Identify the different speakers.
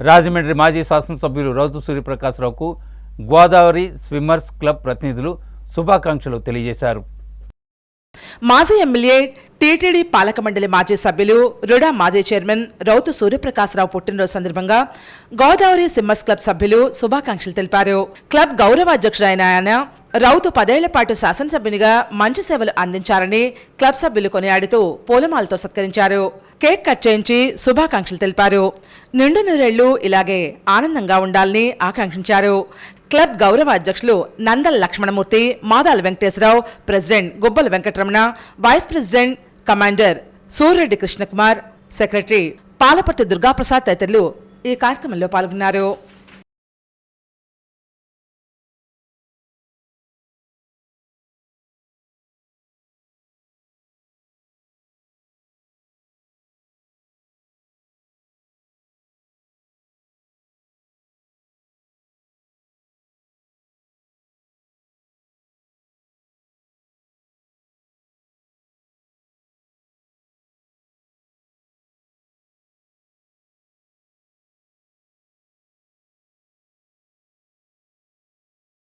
Speaker 1: రాజమండ్రి మాజీ శాసనసభ్యులు రౌతు సూర్యప్రకాశ్రావుకు గోదావరి స్విమ్మర్స్ క్లబ్ ప్రతినిధులు శుభాకాంక్షలు తెలియజేశారు.
Speaker 2: మాజీ ఎమ్మెల్యే టీటీడీ పాలక మండలి మాజీ సభ్యులు రుడా మాజీ చైర్మన్ రౌతు సూర్యప్రకాశరావు పుట్టినరోజు సందర్భంగా గోదావరి సిమ్మర్స్ క్లబ్ సభ్యులు శుభాకాంక్షలు తెలిపారు. క్లబ్ గౌరవ అధ్యక్షుడైన ఆయన రౌతు పదేళ్ళ పాటు శాసనసభ్యునిగా మంచి సేవలు అందించారని క్లబ్ సభ్యులు కొనియాడుతూ పూలమాలతో సత్కరించారు. కేక్ కట్ చేయించి శుభాకాంక్షలు తెలిపారు. నిండు నూరేళ్ళు ఇలాగే ఆనందంగా ఉండాలని ఆకాంక్షించారు. క్లబ్ గౌరవ అధ్యక్షులు Nandala Lakshmanamurthy Madala Venkateswararao president Gubbala Venkataramana vice president commander Suryareddy Krishnakumar secretary Palaparthi Durgaprasad తదితరులు ఈ కార్యక్రమంలో పాల్గొన్నారు.